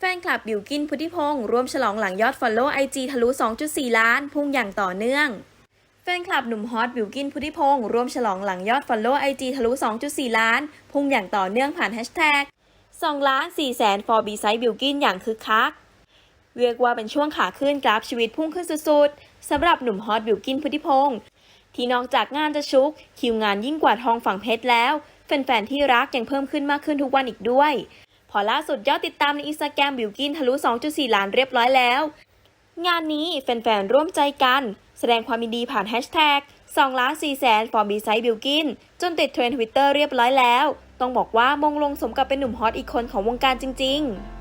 แฟนคลับบิวกินพุทธิพงศ์ร่วมฉลองหลังยอด Follow IG ทะลุ 2.4 ล้าน พุ่งอย่างต่อเนื่อง แฟนคลับหนุ่มฮอตบิวกินพุทธิพงศ์ร่วมฉลองหลังยอด Follow IG ทะลุ 2.4 ล้าน พุ่งอย่างต่อเนื่องผ่านแฮชแท็ก2ล้าน4แสน for b side บิวกินอย่างคึกคัก เรียกว่าเป็นช่วงขาขึ้นกราฟชีวิตพุ่งขึ้นสุดๆสำหรับหนุ่มฮอตบิวกินพุทธิพงศ์ที่นอกจากงานจะชุก คิวงานยิ่งกว่าทองฝั่งเพชรแล้วแฟนๆที่รักยังเพิ่มขึ้นมากขึ้นทุกวันอีกด้วย อล่าสุดยอดติดตามในอินสตาแกรมบิวกินทะลุ 2.4 ล้านเรียบร้อยแล้ว งานนี้แฟนๆ ร่วมใจกัน แสดงความยินดีผ่านแฮชแท็ก2ล้าน4แสน for b side บิวกินจนติดเทรนด์ทวิตเตอร์เรียบร้อยแล้ว ต้องบอกว่ามงลงสมกับเป็นหนุ่มฮอตอีกคนของวงการจริง ๆ